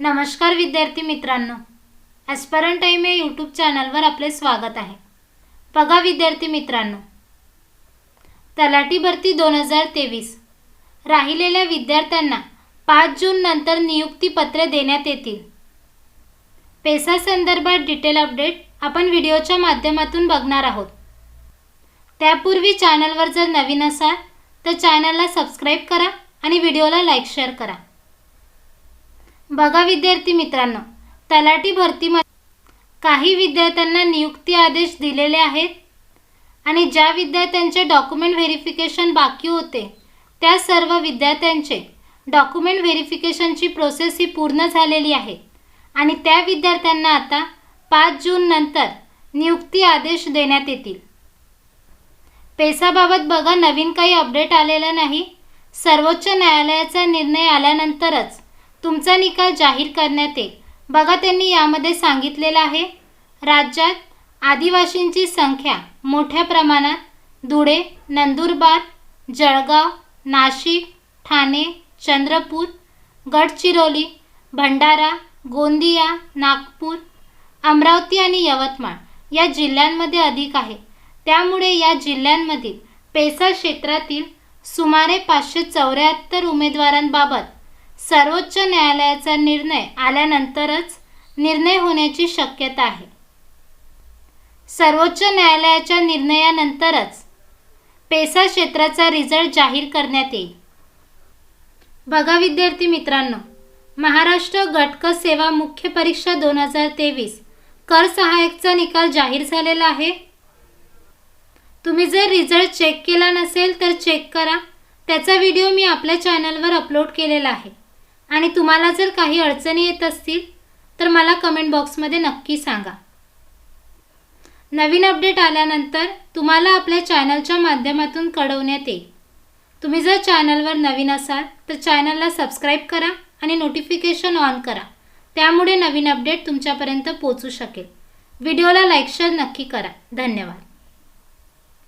नमस्कार विद्यार्थी मित्रांनो. ॲस्परन टाईम या यूट्यूब चॅनलवर आपले स्वागत आहे. बघा विद्यार्थी मित्रांनो. तलाठी भरती दोन हजार तेवीस. राहिलेल्या विद्यार्थ्यांना पाच जून नंतर नियुक्तीपत्रे देण्यात येतील. पेसा संदर्भात डिटेल अपडेट आपण व्हिडिओच्या माध्यमातून बघणार आहोत. त्यापूर्वी चॅनलवर जर नवीन असाल तर चॅनलला सबस्क्राईब करा आणि व्हिडिओला लाईक शेअर करा. बघा विद्यार्थी मित्रांनो तलाठी भरतीमध्ये काही विद्यार्थ्यांना नियुक्ती आदेश दिलेले आहेत आणि ज्या विद्यार्थ्यांचे डॉक्युमेंट व्हेरिफिकेशन बाकी होते त्या सर्व विद्यार्थ्यांचे डॉक्युमेंट व्हेरिफिकेशनची प्रोसेस ही पूर्ण झालेली आहे. आणि त्या विद्यार्थ्यांना आता पाच जून नंतर नियुक्ती आदेश देण्यात येतील. पेसाबाबत बघा नवीन काही अपडेट आलेला नाही. सर्वोच्च न्यायालयाचा निर्णय आल्यानंतरच तुमचा निकाल जाहीर करण्यात येईल. बघा त्यांनी यामध्ये सांगितलेलं आहे राज्यात आदिवासींची संख्या मोठ्या प्रमाणात धुळे नंदुरबार जळगाव नाशिक ठाणे चंद्रपूर गडचिरोली भंडारा गोंदिया नागपूर अमरावती आणि यवतमाळ या जिल्ह्यांमध्ये अधिक आहे. त्यामुळे या जिल्ह्यांमधील पेसा क्षेत्रातील सुमारे पाचशे चौऱ्याहत्तर उमेदवारांबाबत सर्वोच्च न्यायालयाचा निर्णय आल्यानंतरच निर्णय होण्याची शक्यता आहे. सर्वोच्च न्यायालयाच्या निर्णयानंतरच पेसा क्षेत्राचा रिझल्ट जाहीर करण्यात येईल. बघा विद्यार्थी मित्रांनो महाराष्ट्र गटक सेवा मुख्य परीक्षा दोन हजार तेवीस कर सहाय्यकचा निकाल जाहीर झालेला आहे. तुम्ही जर रिझल्ट चेक केला नसेल तर चेक करा. त्याचा व्हिडिओ मी आपल्या चॅनलवर अपलोड केलेला आहे. आणि तुम्हाला जर काही अडचणी येत असतील तर मला कमेंट बॉक्समध्ये नक्की सांगा. नवीन अपडेट आल्यानंतर तुम्हाला आपल्या चॅनलच्या माध्यमातून कळवण्यात येईल. तुम्ही जर चॅनलवर नवीन असाल तर चॅनलला सबस्क्राईब करा आणि नोटिफिकेशन ऑन करा. त्यामुळे नवीन अपडेट तुमच्यापर्यंत पोचू शकेल. व्हिडिओला लाईक शेअर नक्की करा. धन्यवाद.